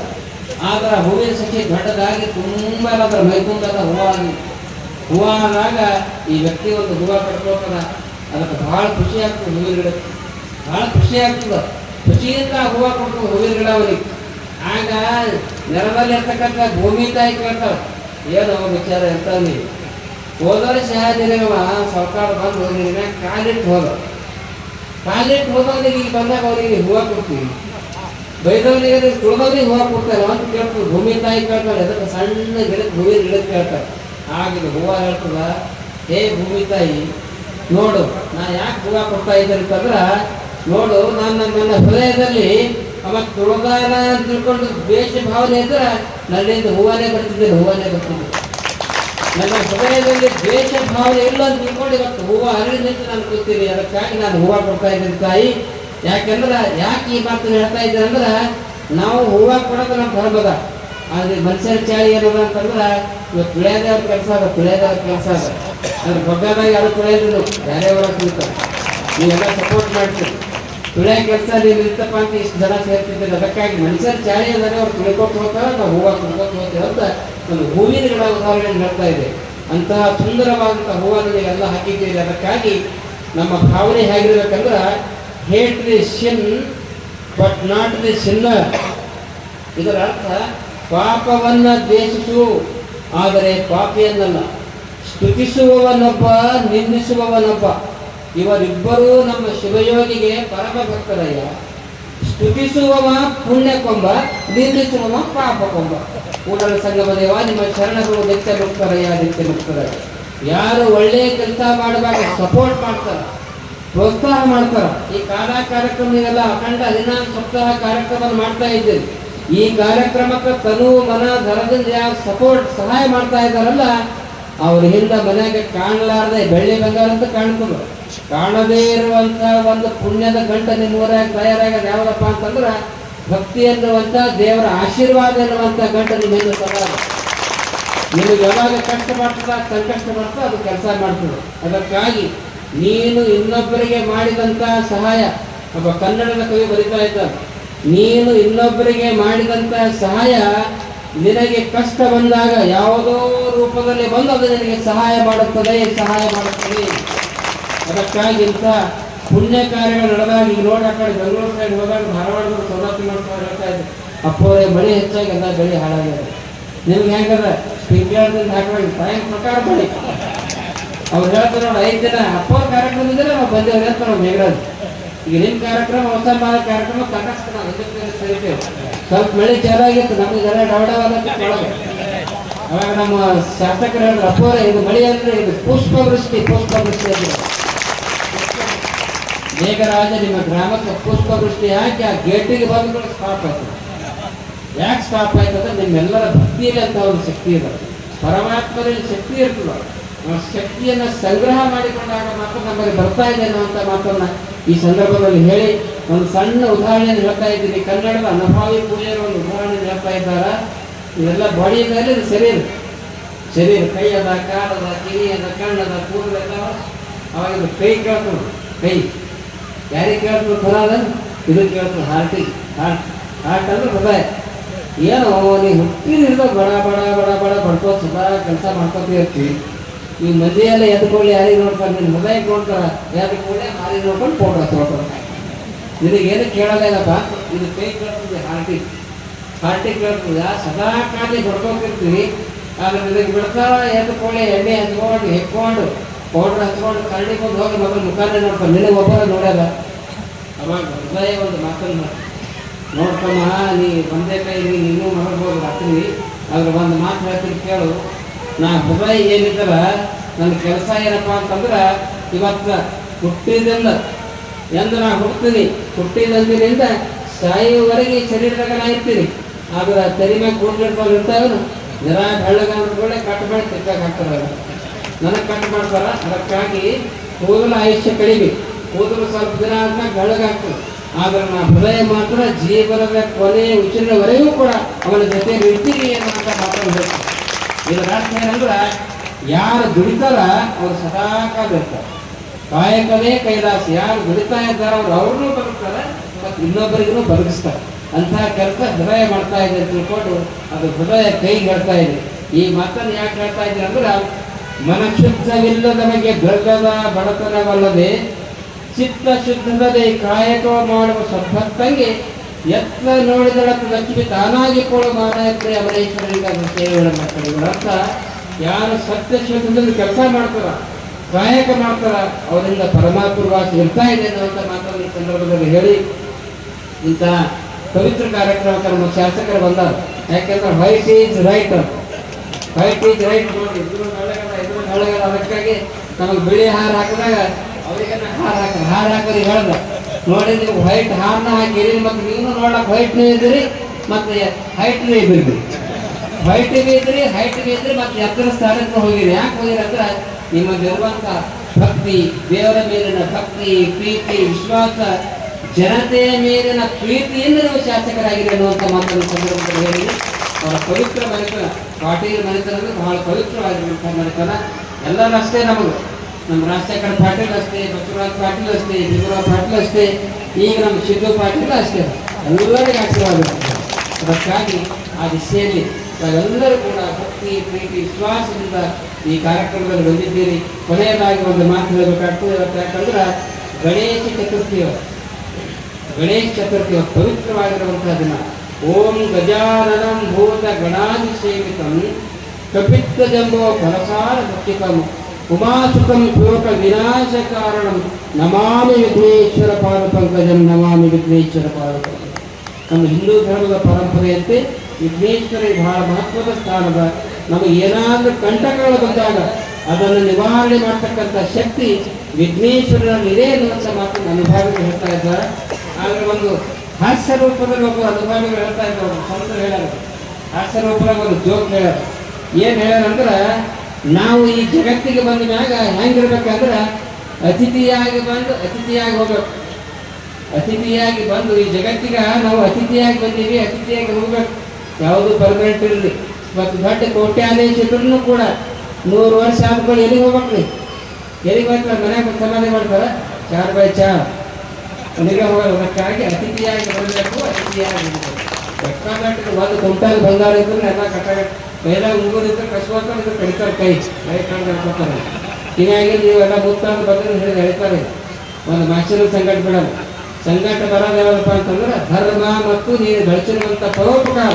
ಆದ್ರೆ ಹೂವಿನ ಸಸಿ ದೊಡ್ಡದಾಗಿ ತುಂಬ ಅದರ ಮೈಕುಂಬೆಲ್ಲ ಹೂವ ಆಗಿ ಹೂವ ಆದಾಗ ಈ ವ್ಯಕ್ತಿ ಒಂದು ಹೂವ ಕಟ್ಕೋತಾನ, ಅದಕ್ಕೆ ಬಹಳ ಖುಷಿ ಆಗ್ತದೆ ಹೂವಿನ ಗಿಡ ಬಹಳ ಖುಷಿ ಆಗ್ತದೆ. ಖುಷಿಯಿಂದ ಹೂವ ಕೊಟ್ಟು ಹೂವಿನ ಗಿಡ ಅವನಿಗೆ ಆಗ ನೆಲದಲ್ಲಿ ಇರ್ತಕ್ಕಂಥ ಭೂಮಿ ತಾಯಿ ಕೇಳ್ತಾವ ಏನು ವಿಚಾರ ಎಂತ ನೀವು ಹೋದರೆ ವರ್ಷ ದಿನವ ಸರ್ಕಾರ ಬಂದು ನಿನ್ನ ಕಾಲಿಟ್ಟು ಹೋದ ಕಾಲಿಟ್ಟು ಹೋದವನಿಗೆ ಈಗ ಬಂದಾಗ ಅವರಿಗೆ ಹೂವ ಕೊಡ್ತೀವಿ. ಬೈದವನಿಗೆ ತುಳಿದವನಿಗೆ ಹೂವ ಕೊಡ್ತಾರೆ ಅಂತ ಕೇಳ್ತಾರೆ ಭೂಮಿ ತಾಯಿ ಕೇಳ್ತಾರೆ ಅದಕ್ಕೆ ಸಣ್ಣ ಗಿಡಕ್ಕೆ ಹೂವಿನ ಗಿಡಕ್ಕೆ ಕೇಳ್ತಾರೆ ಆಗಿದ ಹೂವ ಹೇಳ್ತದ, ಹೇ ಭೂಮಿ ತಾಯಿ, ನೋಡು, ನಾ ಯಾಕೆ ಹೂವ ಕೊಡ್ತಾ ಇದ್ದೀನಿ ಅಂತಂದ್ರೆ ನೋಡು, ನನ್ನ ನನ್ನ ಹೃದಯದಲ್ಲಿ ಅವ ತುಳುಗಾರ ಅಂತ ತಿಳ್ಕೊಂಡು ದ್ವೇಷ ಭಾವನೆ ಇದ್ರೆ, ನನ್ನಿಂದ ಹೂವನೇ ಬರ್ತಿದ್ದೇನೆ, ಹೂವನೇ ಬರ್ತಿದ್ದೆ ನನ್ನ ಹೃದಯದಲ್ಲಿ ದ್ವೇಷ ಭಾವನೆ ಇಲ್ಲ ಅಂತ ತಿಳ್ಕೊಂಡು ಇವತ್ತು ಹೂವು ಹರಿದ ನಾನು ಕೂತೀನಿ ಅದಕ್ಕಾಗಿ ನಾನು ಹೂವ ಕೊಡ್ತಾ ಇದ್ದೀನಿ ತಾಯಿ. ಯಾಕೆಂದ್ರೆ, ಯಾಕೆ ಈ ಮಾತು ಹೇಳ್ತಾ ಇದ್ದೆ ಅಂದ್ರೆ, ನಾವು ಹೂವ ಕೊಡೋದು ನಮ್ಮ ಧರ್ಮದ. ಆದ್ರೆ ಮನುಷ್ಯರ ಚಾಳಿ ಏನದ ಅಂತಂದ್ರೆ ಇವತ್ತು ತುಳಿಯೋದೇ ಅವ್ರ ಕೆಲಸ ಅದ ತುಳಿಯೋದೇ ಅವ್ರ ಕೆಲಸ ಅದ. ಅದ್ರ ಬಗ್ಗದಾಗ ಯಾರು ತುಳಿಯೋದಿಲ್ಲ ಬೇರೆ ಅವರ ತಿಳ್ತಾರೆ ನೀವೆಲ್ಲ ಸಪೋರ್ಟ್ ಮಾಡ್ತೀರಿ. ತುಳಿಯೋ ಕೆಲಸ ನೀವು ಇರ್ತಪ್ಪ ಅಂತ ಇಷ್ಟು ಜನ ಸೇರ್ತಿದ್ದೀರಿ. ಅದಕ್ಕಾಗಿ ಮನುಷ್ಯರ ಚಾಳಿ ಅಂದರೆ ಅವ್ರು ತುಳಿಕೊಟ್ಟು ಹೋಗ್ತಾರೆ, ನಾವು ಹೂವು ತುಳ್ಕೊಟ್ಟು ಹೋಗ್ತೀವಿ ಅಂತ ಒಂದು ಹೂವಿನ ಗಿಡ ಉದಾಹರಣೆ ಹೇಳ್ತಾ ಇದೆ. ಅಂತಹ ಸುಂದರವಾದಂಥ ಹೂವನ್ನು ನೀವೆಲ್ಲ ಹಾಕಿದ್ದೀರಿ. ಅದಕ್ಕಾಗಿ ನಮ್ಮ ಭಾವನೆ ಹೇಗಿರ್ಬೇಕಂದ್ರೆ hate the sin but not the sinner ಇದರ ಅರ್ಥ ಪಾಪವನ್ನ ದ್ವೇಷಿಸು, ಆದರೆ ಪಾಪಿಯನ್ನಲ್ಲ. ಸ್ತುತಿಸುವವನೊಬ್ಬ, ನಿಂದಿಸುವವನೊಬ್ಬ. ಇವರಿಬ್ಬರೂ ನಮ್ಮ ಶಿವಯೋಗಿಗೆ ಪರಮ ಭಕ್ತರಯ್ಯ. ಸ್ತುತಿಸುವವ ಪುಣ್ಯ ಕೊಂಬ ನಿಂದಿಸುವವ ಪಾಪ ಕೊಂಬ ಕೂಡಲ ಸಂಗಮ ದೇವ, ನಿಮ್ಮ ಶರಣರು ನಿತ್ಯ ಮುಕ್ತರಯ್ಯ ನಿತ್ಯ ಮುಕ್ತರಯ್ಯ ಯಾರು ಒಳ್ಳೆಯ ಕೆಲಸ ಮಾಡುವಾಗ ಸಪೋರ್ಟ್ ಮಾಡ್ತಾರ, ಪ್ರೋತ್ಸಾಹ ಮಾಡ್ತಾರ, ಈ ಕಾಲ ಕಾರ್ಯಕ್ರಮ ಅಖಂಡ ಹದಿನಾಲ್ಕು ಸಪ್ತಾಹ ಕಾರ್ಯಕ್ರಮ ಮಾಡ್ತಾ ಇದ್ದೀರಿ ಈ ಕಾರ್ಯಕ್ರಮಕ್ಕೆ ತನು ಮನ ಧರದಿಂದ ಯಾವ ಸಪೋರ್ಟ್ ಸಹಾಯ ಮಾಡ್ತಾ ಇದ್ದಾರಲ್ಲ, ಅವ್ರ ಹಿಂದೆ ಮನೆಗೆ ಕಾಣಲಾರದೆ ಬೆಳ್ಳಿ ಬಂಗಾರ ಅಂತ ಕಾಣ್ತದ ಕಾಣದೇ ಇರುವಂತ ಒಂದು ಪುಣ್ಯದ ಗಂಟೆ ನಿಮ್ಮ ಊರಾಗ ತಯಾರಾಗೋದು ಯಾವ್ದಪ್ಪ ಅಂತಂದ್ರ, ಭಕ್ತಿ ಎನ್ನುವಂತ ದೇವರ ಆಶೀರ್ವಾದ ಎನ್ನುವಂತ ಗಂಟೆ ನಿಮ್ಮ ಹಿಂದೆ. ನಿಮಗೆ ಯಾವಾಗ ಕಷ್ಟ ಮಾಡ್ತದ ಸಂಕಷ್ಟ ಮಾಡ್ತದ ಅದು ಕೆಲಸ ಮಾಡ್ತದೆ. ಅದಕ್ಕಾಗಿ ನೀನು ಇನ್ನೊಬ್ಬರಿಗೆ ಮಾಡಿದಂತ ಸಹಾಯ, ಒಬ್ಬ ಕನ್ನಡದ ಕವಿ ಬರಿತಾ ಇದ್ದಾನೆ. ನೀನು ಇನ್ನೊಬ್ಬರಿಗೆ ಮಾಡಿದಂತ ಸಹಾಯ ನಿನಗೆ ಕಷ್ಟ ಬಂದಾಗ ಯಾವುದೋ ರೂಪದಲ್ಲಿ ಬಂದು ಅದು ನಿನಗೆ ಸಹಾಯ ಮಾಡುತ್ತದೆ ಸಹಾಯ ಮಾಡುತ್ತದೆ. ಅದಕ್ಕಾಗಿ ಇಂಥ ಪುಣ್ಯ ಕಾರ್ಯಗಳು ನಡೆದಾಗ ಈಗ ನೋಡಿ ಆ ಕಡೆ ಬೆಂಗಳೂರು ಸೈಡ್ ಹೋದಾಗ ಧಾರವಾಡದ ಸೌಲಭ್ಯ ಮಾಡ್ತಾ ಹೇಳ್ತಾ ಇದ್ದೆ ಅಪ್ಪೋರೆ ಮಳೆ ಹೆಚ್ಚಾಗಿ ಎಲ್ಲ ಬೆಳೆ ಹಾಳಾಗಿದೆ ನಿಮ್ಗೆ ಹೆಂಗದ? ಸ್ಪ್ರಿಂಕ್ಲರ್ದಿಂದ ಹಾಕೊಂಡು ಟೈಮ್ ಪ್ರಕಾರ ಮಾಡಿ. ಅವ್ರು ಹೇಳ್ತಾರೆ ನೋಡಿ, ಐದು ದಿನ, ಅಪ್ಪವ್ರ ಕಾರ್ಯಕ್ರಮದಿಂದ ನಾವು ಬಂದೇವ್ರಿ ಅಂತ ನಾವು ಮೇಘರಾಜ್. ಈಗ ನಿಮ್ಮ ಕಾರ್ಯಕ್ರಮ, ಹೊಸ ಮಾದ ಕಾರ್ಯಕ್ರಮ ಇದಕ್ಕೆ ಸ್ವಲ್ಪ ಮಳೆ ಚೆನ್ನಾಗಿತ್ತು ನಮಗೆಲ್ಲ ಡೌಡವಾದ ಅವಾಗ ನಮ್ಮ ಶಾಸಕರು ಹೇಳಿದ್ರು ಇದು ಮಳೆ ಅಂದ್ರೆ ಇದು ಪುಷ್ಪವೃಷ್ಟಿ ಪುಷ್ಪವೃಷ್ಟಿ ಅಂದ್ರೆ ಮೇಘರಾಜ ನಿಮ್ಮ ಗ್ರಾಮಕ್ಕೆ ಪುಷ್ಪವೃಷ್ಟಿ ಹಾಕಿ ಆ ಗೇಟಿಗೆ ಬಂದು ಸ್ಟಾಪ್ ಆಯ್ತು. ಯಾಕೆ ಸ್ಟಾಪ್ ಆಯ್ತು ಅಂದ್ರೆ ನಿಮ್ಮೆಲ್ಲರ ಭಕ್ತಿಯಲ್ಲಿ ಅಂತ ಒಂದು ಶಕ್ತಿ ಇದೆ. ಪರಮಾತ್ಮರಲ್ಲಿ ಶಕ್ತಿ ಇರ್ತದ. ಶಕ್ತಿಯನ್ನ ಸಂಗ್ರಹ ಮಾಡಿಕೊಂಡಾಗ ಮಾತ್ರ ನಮಗೆ ಬರ್ತಾ ಇದೆ ಅನ್ನುವಂಥ ಮಾತನ್ನ ಈ ಸಂದರ್ಭದಲ್ಲಿ ಹೇಳಿ, ಒಂದು ಸಣ್ಣ ಉದಾಹರಣೆಯನ್ನು ಹೇಳ್ತಾ ಇದ್ದೀನಿ. ಕನ್ನಡದ ಅನಭಾವಿ ಪೂಜೆಯ ಒಂದು ಉದಾಹರಣೆ ಹೇಳ್ತಾ ಇದ್ದಾರ? ಇದೆಲ್ಲ ಬಾಡಿ ಮೇಲೆ ಶರೀರ ಶರೀರ ಕೈಯದ, ಕಾಲದ ಕಿರಿಯದ ಕಣ್ಣದ, ಕೂದಲ ಅವಾಗ ಕೈ ಕೇಳ್ತು ಕೈ. ಯಾರಿಗೆ ಕೇಳ್ತು ಥರ ಅದ ಇದು ಕೇಳ್ತು ಹಾರ್ಟಿ. ಹಾರ್ಟ್. ಹಾರ್ಟ್ ಅಂದ್ರೆ ಹೃದಯ. ಏನು ನೀವು ಹುಟ್ಟಿನಿಂದ ಬಡ ಬಡ ಬಡ ಬಡ ಬಡ್ಕೋತ ಸದಾ ಕೆಲಸ ಮಾಡ್ಕೊತ ಇರ್ತೀವಿ ಈ ಮಂದಿ ಎಲ್ಲ ಎದ್ಕೊಳ್ಳಿ ಯಾರಿಗೆ ನೋಡ್ತಾರೆ ನಿನ್ನ ಹೃದಯಕ್ಕೆ ನೋಡ್ತಾರ ಯಾರಿಗೆ ಕೂಡ ಮಾರಿ ನೋಡ್ಕೊಂಡು ಫೋಟೋ ತೊಗೊಳ್ತಾರೆ ನಿನಗೆ ಏನು ಇಲ್ಲಪ್ಪ ಇದು ಕೈ ಕೇಳ್ತದೆ ಹಾರ್ಟಿ ಹಾರ್ಟಿ ಕೇಳ್ತದ ಸದಾ ಕಾಲಿ ಹೊಡ್ಕೊಂಡಿರ್ತೀವಿ ಆದ್ರೆ ನಿನಗೆ ಬಿಡ್ತಾರ ಎದ್ಕೊಳ್ಳಿ, ಎಣ್ಣೆ ಹಚ್ಕೊಂಡು, ಹೆಕ್ಕೊಂಡು ಪೌಡ್ರ್ ಹಚ್ಕೊಂಡು, ಕರಡಿ ಬಂದು ಹೋಗಿ ಮಗನ ಮುಖಾನೇ ನೋಡ್ಕೊಂಡು ನಿನಗೆ ಒಬ್ಬರ ನೋಡ್ಯಾರ ಅವಾಗ ಹೃದಯ ಒಂದು ಮಾತನ್ನು ನೋಡ್ಕೊಂಡ ನೀ ಬಂದೆ ಕೈ ನೀನು ಮಾಡ್ಬೋದು ರಾತ್ರಿ. ಆದ್ರೆ ಒಂದು ಮಾತು ಹೇಳ್ತೀನಿ, ಕೇಳು. ನಾ ಹೃದಯ ಏನಿದ್ದರ ನನ್ನ ಕೆಲಸ ಏನಪ್ಪ ಅಂತಂದ್ರೆ, ಇವತ್ತು ಹುಟ್ಟಿದಿಂದ ಎಂದು ನಾ ಹುಡ್ತೀನಿ ಹುಟ್ಟಿದಂದಿನಿಂದ ಸಾಯುವವರೆಗೆ ಶರೀರದಾಗ ನಾ ಇರ್ತೀನಿ. ಆದ್ರೆ ತೆರಿ ಮ್ಯಾಗ ಕೂಡ್ಲಿಟ್ಕೊಂಡು ಇರ್ತಾವನು ಜನ ಬೆಳ್ಳಗಂದ್ರೆ ಕಟ್ ಮಾಡಿ ತೆಗ್ದಾಗ ಹಾಕ್ತಾರೆ ನನಗೆ ಕಟ್ ಮಾಡ್ತಾರ, ಅದಕ್ಕಾಗಿ ಕೂದಲು ಆಯುಷ್ಯ ಕಡಿಮೆ. ಕೂದಲು ಸ್ವಲ್ಪ ದಿನ ಆದ್ಮೇಲೆ ಬೆಳ್ಳಗಾಗ್ತದೆ ಆದ್ರೆ ನಾ ಹೃದಯ ಮಾತ್ರ ಜೀವನದ ಕೊನೆ ಉಚಿತವರೆಗೂ ಕೂಡ ಅವನ ಜೊತೆ ಇರ್ತೀನಿ ಅಂತ ಹೇಳ್ತಾರೆ ಇದರ ಅರ್ಥ ಏನಂದ್ರೆ, ಯಾರು ದುಡಿತಾರ ಅವ್ರು ಸದಾ ಕಾಲ ಇರ್ತಾರೆ. ಕಾಯಕವೇ ಕೈಲಾಸ, ಯಾರು ದುಡಿತಾ ಇದ್ದಾರೆ ಅವ್ರು ಅವ್ರನ್ನೂ ಬದುಕ್ತಾರೆ, ಮತ್ತು ಇನ್ನೊಬ್ಬರಿಗೂ ಬದುಕಿಸ್ತಾರೆ. ಅಂತಹ ಕೆಲಸ ಹೃದಯ ಮಾಡ್ತಾ ಇದೆ ಅಂತ ತಿಳ್ಕೊಂಡು ಅದು ಹೃದಯ ಕೈ ಹೇಳ್ತಾ ಇದೆ. ಈ ಮಾತನ್ನು ಯಾಕೆ ಹೇಳ್ತಾ ಇದೆ ಅಂದ್ರೆ, ಮನಶುದ್ಧವಿಲ್ಲದ ನಮಗೆ ದ್ರವ್ಯದ ಬಡತನವಲ್ಲದೆ, ಚಿತ್ತ ಶುದ್ಧದಲ್ಲಿ ಕಾಯಕ ಮಾಡುವ ಸಂಪತ್ತಂಗೆ ಎತ್ತ ನೋಡಿದಳಕ್ಕೆ ಲಕ್ಷ್ಮಿ ತಾನಾಗಿ ಕೊಡು ಮಾನಯತ್ರಿ ಅಮರೇಶ್ವರಿಗೆ ಅದನ್ನು ಸೇವೆಗಳನ್ನು ಮಾಡ್ತಾರೆ. ಯಾರು ಸತ್ಯ ಕ್ಷೇತ್ರದಲ್ಲಿ ಕೆಲಸ ಮಾಡ್ತಾರ, ಸಹಾಯಕ ಮಾಡ್ತಾರ, ಅವರಿಂದ ಪರಮಾತ್ಮ ವಾಸ ಇರ್ತಾ ಇದೆ ಅನ್ನುವಂಥ ಮಾತನ್ನು ಸಂದರ್ಭದಲ್ಲಿ ಹೇಳಿ ಇಂತಹ ಪವಿತ್ರ ಕಾರ್ಯಕ್ರಮಕ್ಕೆ ನಮ್ಮ ಶಾಸಕರು ಬಂದಾರ. ಯಾಕೆಂದ್ರೆ white is right. White is right ನೋಡಿ, ಇದ್ರು ಬೆಳಗದ ಇದ್ರು ಬೆಳಗದ ಅದಕ್ಕಾಗಿ ನಮಗೆ ಬಿಳಿ ಹಾರ ಹಾಕಿದಾಗ ಅವರಿಗೆ ಹಾರ ಹಾಕ, ಹಾರ ಹಾಕೋದು ಹೇಳ್ದ ನೋಡಿ ನೀವು ವೈಟ್ ಹಾರ್ನ ಹಾಕಿರಿ ಮತ್ತೆ ನೀನು ನೋಡಕ್ ವೈಟ್ನೂ ಇದ್ರಿ, ಮತ್ತೆ ಹೈಟ್ನೂ ಇದ್ರಿ ಹೈಟ್ಗೆ ಇದ್ರಿ ಹೈಟ್ಗೆ ಇದ್ರಿ, ಮತ್ತೆ ಎತ್ತರ ಸ್ಥಾನಕ್ಕೆ ಹೋಗಿರಿ. ಯಾಕೆ ಹೋಗಿರಿ ಅಂದ್ರೆ ನಿಮ್ಮಲ್ಲಿರುವಂತ ಭಕ್ತಿ, ದೇವರ ಮೇಲಿನ ಭಕ್ತಿ, ಪ್ರೀತಿ, ವಿಶ್ವಾಸ, ಜನತೆಯ ಮೇಲಿನ ಪ್ರೀತಿಯಿಂದ ನೀವು ಶಾಸಕರಾಗಿರಿ ಅನ್ನುವಂಥ ಮಾತನ್ನು ಸಂದರ್ಭದಲ್ಲಿ ಹೇಳಿ. ಅವರ ಪವಿತ್ರ ಮನೆತನ, ಪಾಟೀಲ್ ಮನೆತನ ಬಹಳ ಪವಿತ್ರವಾಗಿರುವಂಥ ಮನೆತನ. ಎಲ್ಲರೂ ಅಷ್ಟೇ ನಮಗೆ. ನಮ್ಮ ರಾಜಶೇಖರ್ ಪಾಟೀಲ್ ಅಷ್ಟೇ, ಬಸವರಾಜ್ ಪಾಟೀಲ್ ಅಷ್ಟೇ ಬಿಗುರಾವ್ ಪಾಟೀಲ್ ಅಷ್ಟೇ, ಈಗ ನಮ್ಮ ಸಿದ್ದು ಪಾಟೀಲ್ ಅಷ್ಟೇ. ಎಲ್ಲರಿಗೂ ಆಶೀರ್ವಾದ. ಅದಕ್ಕಾಗಿ ಆ ದಿಶೆಯಲ್ಲಿ ತಾವೆಲ್ಲರೂ ಕೂಡ ಭಕ್ತಿ, ಪ್ರೀತಿ, ವಿಶ್ವಾಸದಿಂದ ಈ ಕಾರ್ಯಕ್ರಮದಲ್ಲಿ ಬಂದಿದ್ದೀರಿ. ಕೊನೆಯದಾಗಿ ಒಂದು ಮಾತು ಹೇಳಬೇಕಾಗ್ತದೆ ಯಾಕಂದ್ರೆ ಗಣೇಶ ಚತುರ್ಥಿ. ಗಣೇಶ ಚತುರ್ಥಿ ಇವತ್ತು ಪವಿತ್ರವಾಗಿರುವಂತಹ ದಿನ. ಓಂ ಗಜಾನನಂ ಭೂತ ಗಣಾಧಿ ಸೇವಿತಂ ಕಪಿತ್ತ ಜಂಬೋ ಫಲಸಾರ ಭಕ್ಷಿತಂ ಉಮಾಸುತಂ ಶೋಕ ವಿನಾಶ ಕಾರಣ ನಮಾಮಿ ವಿಘ್ನೇಶ್ವರ ಪಾದ ಪಂಕಜಂ ನಮಾಮಿ ವಿಘ್ನೇಶ್ವರ ಪಾದ ನಮ್ಮ ಹಿಂದೂ ಧರ್ಮದ ಪರಂಪರೆಯಂತೆ ವಿಘ್ನೇಶ್ವರ ಬಹಳ ಮಹತ್ವದ ಸ್ಥಾನದ ನಮಗೆ ಏನಾದರೂ ಕಂಟಕಗಳು ಬಂದಾಗ ಅದನ್ನು ನಿವಾರಣೆ ಮಾಡ್ತಕ್ಕಂಥ ಶಕ್ತಿ ವಿಘ್ನೇಶ್ವರನಲ್ಲಿ ಇದೆ ಅನ್ನುವಂಥ ಮಾತು ಅನುಭಾವಿಗಳು ಹೇಳ್ತಾ ಇದ್ದಾರೆ. ಆದರೆ ಒಂದು ಹಾಸ್ಯ ರೂಪದಲ್ಲಿ ಒಬ್ಬ ಅನುಭಾವಿಗಳು ಹೇಳ್ತಾ ಇದ್ದಾರೆ. ಸಂತರು ಹೇಳ್ಯಾರ ಹಾಸ್ಯ ರೂಪದಾಗ ಒಂದು ಜೋಕ್ ಹೇಳ್ಯಾರ ಏನು ಹೇಳ್ಯಾರಂದ್ರೆ ನಾವು ಈ ಜಗತ್ತಿಗೆ ಬಂದ ಮ್ಯಾಗ ಹೆಂಗಿರ್ಬೇಕಂದ್ರೆ ಅತಿಥಿಯಾಗಿ ಬಂದು ಅತಿಥಿಯಾಗಿ ಹೋಗ್ಬೇಕು. ಅತಿಥಿಯಾಗಿ ಬಂದು ಈ ಜಗತ್ತಿಗೆ ನಾವು ಅತಿಥಿಯಾಗಿ ಬಂದೀವಿ, ಅತಿಥಿಯಾಗಿ ಹೋಗ್ಬೇಕು. ಯಾವುದು ಪರ್ಮನೆಂಟ್ ಇರಲಿ. ಮತ್ತು ದೊಡ್ಡ ಕೋಟ್ಯಾದೇಶ ಇದ್ರೂ ಕೂಡ ನೂರು ವರ್ಷ ಆದ್ಮೇಲೆ ಎಲ್ಲಿಗೆ ಹೋಗ್ಬೇಕ್ರಿ? ಎಲ್ಲಿಗೆ ಹೋಗ್ತಾರೆ ಮನೆಯಾಗ ಸಮಾಧಾನ ಸಮಾಧಿ ಮಾಡ್ತಾರೆ? ಚಾರ್ ಬೈ ಚಾರ್. ಅಲ್ಲಿಗೆ ಹೋಗಲ್ಲ. ಅದಕ್ಕಾಗಿ ಅತಿಥಿಯಾಗಿ ಬರಬೇಕು, ಅತಿಥಿಯಾಗಿ ಬಂದು ಒಂದು ಕುಂಟಾಲ್ ಬಂಗಾರ ಇದ್ರೆ ಎಲ್ಲ ಕಟ್ಟ ಕೈಲಾಗ ಮುಗಿದ್ರೆ ಕಸ್ಕೋತಾರೆ ಇದು ಕಡಿತಾರೆ ಕೈ. ಕೈ ಕಂಡು ಹಾಕೋತಾರೆ ಹೀಗಾಗಿ ನೀವೆಲ್ಲ ಮುತ್ತಾದ ಬಂದ್ರೆ ಹೇಳಿ ಹೇಳ್ತಾರೆ. ಒಂದು ಮಾಸ್ಟರ್ ಸಂಕಟ ಬಿಡಲ್ಲ. ಸಂಕಟ ಬರೋದು ಅಂತಂದ್ರೆ ಧರ್ಮ ಮತ್ತು ನೀನು ಗಳಿಸಿರುವಂಥ ಪರೋಪಕಾರ.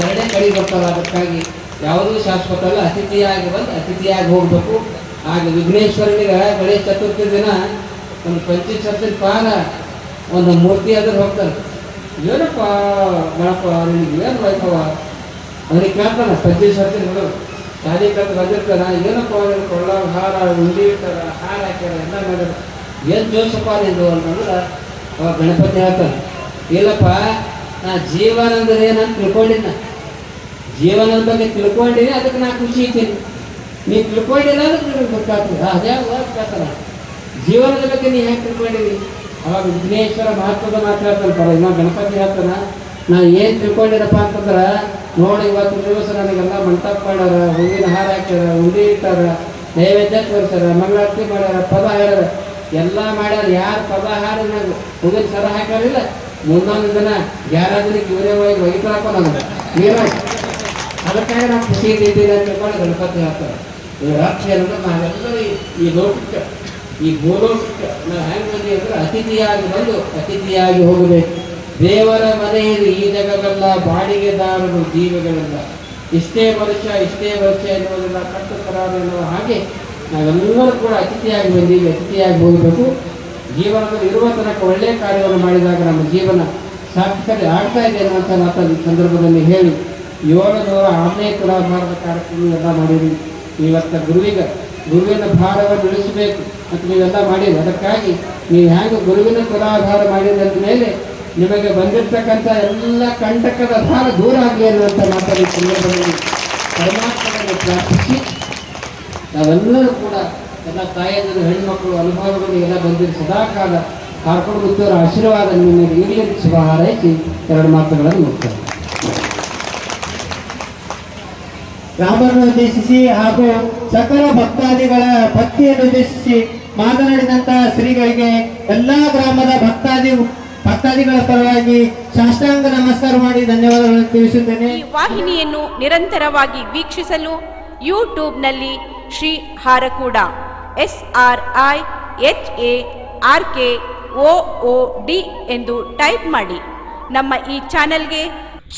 ಎರಡೇ ಕಡಿ ಬರ್ತಲ್ಲ. ಅದಕ್ಕಾಗಿ ಯಾವುದೂ ಶಾಶ್ವತ ಅಲ್ಲ. ಅತಿಥಿಯಾಗಿ ಬಂದು ಅತಿಥಿಯಾಗಿ ಹೋಗ್ಬೇಕು. ಆಗ ವಿಘ್ನೇಶ್ವರನಿಗೆ ಗಣೇಶ ಚತುರ್ಥಿ ದಿನ ಒಂದು ಪಂಚಶತ್ತಿನ ಪಾನ, ಒಂದು ಮೂರ್ತಿ ಆದ್ರೆ ಹೋಗ್ತಾರೆ. ಏನಪ್ಪ ಗಣಪ ಏನು ವೈಭವ ಅವ್ರಿಗೆ ಕೇಳ್ತಾನೆ ಪ್ರತಿ ಸರ್ತಿ ನೋಡೋದು ಶಾಲೆ ಕಟ್ಟು ಬಂದಿರ್ತಾನ ಏನಪ್ಪ ಕೊಳ್ಳ, ಹಾರ, ಉಂಡಿ ಇರ್ತಾರ ಹಾರ ಹಾಕ್ಯಾರ, ಎಲ್ಲ ಮಾಡ್ಯಾರ ಏನು ಜೋಸಪ್ಪ ನಿಂದು ಅಂತಂದ್ರೆ, ಅವ ಗಣಪತಿ ಹೇಳ್ತಾನೆ, ಇಲ್ಲಪ್ಪ, ನಾ ಜೀವನ ಅಂದ್ರೆ ಏನಂತ ತಿಳ್ಕೊಂಡಿದ್ದ ಜೀವನದ ಬಗ್ಗೆ ತಿಳ್ಕೊಂಡಿನಿ, ಅದಕ್ಕೆ ನಾ ಖುಷಿ ಇದ್ದೀನಿ. ನೀ ತಿಳ್ಕೊಂಡಿಲ್ಲ ಅಂದ್ರೆ ನಿಮಗೆ ಗೊತ್ತಾಗ್ತದೆ. ಅದೇ ಗೊತ್ತಾಗ್ತದ ಜೀವನದ ಬಗ್ಗೆ ನೀ ಹೆಂಗೆ ತಿಳ್ಕೊಂಡಿರಿ ಅವಾಗ ವಿಘ್ನೇಶ್ವರ ಮಹತ್ವದ ಮಾತಾಡ್ತಾನೆ ಪರ ಇನ್ನೊಂದು ಗಣಪತಿ ಹೇಳ್ತಾನ, ನಾ ಏನು ತಿಳ್ಕೊಂಡಿರಪ್ಪ ಅಂತಂದ್ರೆ ನೋಡಿ, ಇವತ್ತು ದಿವಸ ನನಗೆಲ್ಲ ಮಂಟಪ ಮಾಡ್ಯಾರ, ಹೂವಿನ ಹಾರ ಹಾಕ್ಯಾರ, ಉಂಡಿ ಇಟ್ಟಾರ, ನೈವೇದ್ಯ ತೋರಿಸ್ಯಾರ, ಮಂಗಳಾರತಿ ಮಾಡ್ಯಾರ, ಪದ ಹೇಳ್ಯಾರ ಎಲ್ಲ ಮಾಡ್ಯಾರ. ಯಾರು ಪದ ಹಾರಿನ ಹೂವಿನ ಸರ ಹಾಕಿಲ್ಲ ಮುಂದೊಂದು ದಿನ ಯಾರಾದ್ರೂ ಇವರೇ ಹೋಗಿ ಹಾಕೋ ನನಗೆ ಅದಕ್ಕಾಗಿ ನಾವು ಖುಷಿ ಇದ್ದೀವಿ ಅಂತ ತಿಳ್ಕೊಂಡು ಗಣಪತಿ ಹಾಕ್ತಾರೆ ಈ ರಾಕ್ಷಿ ಅಂದ್ರೆ ನಾವೆಲ್ಲರೂ ಈ- ಲೋಕಕ್ಕೆ, ಈ ಭೂಲೋಕಕ್ಕೆ ನಾವು ಹೆಂಗೆ ಅಂದ್ರೆ ಅತಿಥಿಯಾಗಿ ಬಂದು ಅತಿಥಿಯಾಗಿ ಹೋಗಬೇಕು. ದೇವರ ಮನೆಯಲ್ಲಿ ಈ ಜಗವೆಲ್ಲ ಬಾಡಿಗೆದಾರರು ಜೀವಗಳೆಲ್ಲ. ಇಷ್ಟೇ ವರ್ಷ ಇಷ್ಟೇ ವರ್ಷ ಎನ್ನುವುದೆಲ್ಲ ಕಟ್ಟುಕರಾರು ಎನ್ನುವ ಹಾಗೆ ನಾವೆಲ್ಲರೂ ಕೂಡ ಅತಿಥಿಯಾಗಿ ಬಂದೀವಿ ಅತಿಥಿಯಾಗಿ ಹೋಗಬೇಕು. ಜೀವನದಲ್ಲಿ ಇರುವ ತನಕ ಒಳ್ಳೆಯ ಕಾರ್ಯವನ್ನು ಮಾಡಿದಾಗ ನಮ್ಮ ಜೀವನ ಸಾರ್ಥಕತೆ ಆಗ್ತಾ ಇದೆ ಅನ್ನುವಂಥ ಈ ಸಂದರ್ಭದಲ್ಲಿ ಹೇಳಿ. ಏಳು ನೂರ ಆರನೇ ಕಾರ್ಯಕ್ರಮ ಎಲ್ಲ ಮಾಡಿದ್ವಿ ಇವತ್ತ ಗುರುವಿಗ, ಗುರುವಿನ ಭಾರವನ್ನು ಇಳಿಸಬೇಕು. ಅಂತ ನೀವೆಲ್ಲ ಮಾಡಿರಿ. ಅದಕ್ಕಾಗಿ ನೀವು ಹೇಗೆ ಗುರುವಿನ ತುಲಾಭಾರ ಮಾಡಿದ ಮೇಲೆ ನಿಮಗೆ ಬಂದಿರ್ತಕ್ಕಂಥ ಎಲ್ಲ ಕಂಟಕದ ಭಾರ ದೂರ ಆಗಲಿ ಅನ್ನುವಂಥ ಈ ಸಂದರ್ಭದಲ್ಲಿ ಪರಮಾತ್ಮನನ್ನು ಪ್ರಾರ್ಥಿಸಿ. ನಾವೆಲ್ಲರೂ ಕೂಡ ಎಲ್ಲ ತಾಯಂದಿರು ಹೆಣ್ಮಕ್ಳು ಅನುಭವಗಳು ಎಲ್ಲ ಬಂದಿರು. ಸದಾಕಾಲ ಕಾರ್ಕೊಂಡು ಮುತ್ತವರ ಆಶೀರ್ವಾದ ನಿಮಗೆ ಅಂತ ಶುಭ ಹಾರೈಸಿ ಎರಡು ಮಾತುಗಳನ್ನು ಮುಗ್ತೇನೆ ರಾಮರನ್ನು ಉದ್ದೇಶಿಸಿ ಹಾಗೂ ಸಕಲ ಭಕ್ತಾದಿಗಳ ಭಕ್ತಿಯನ್ನು ಉದ್ದೇಶಿಸಿ ಮಾತನಾಡಿದಂತಹ ಶ್ರೀಗಳಿಗೆ ಎಲ್ಲಾ ಗ್ರಾಮದ ಭಕ್ತಾದಿ ಭಕ್ತಾದಿಗಳ ಪರವಾಗಿ ಶಾಸ್ತ್ರಾಂಗ ನಮಸ್ಕಾರ ಮಾಡಿ ಧನ್ಯವಾದಗಳನ್ನು ತಿಳಿಸುತ್ತೇನೆ. ಈ ವಾಹಿನಿಯನ್ನು ನಿರಂತರವಾಗಿ ವೀಕ್ಷಿಸಲು ಯೂಟ್ಯೂಬ್ನಲ್ಲಿ Shri Harakuda S R I H A R K O O D ಎಂದು ಟೈಪ್ ಮಾಡಿ. ನಮ್ಮ ಈ ಚಾನೆಲ್ಗೆ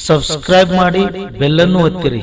ಸಬ್ಸ್ಕ್ರೈಬ್ ಮಾಡಿ ಬೆಲ್ಲನ್ನು ಒತ್ತಿರಿ.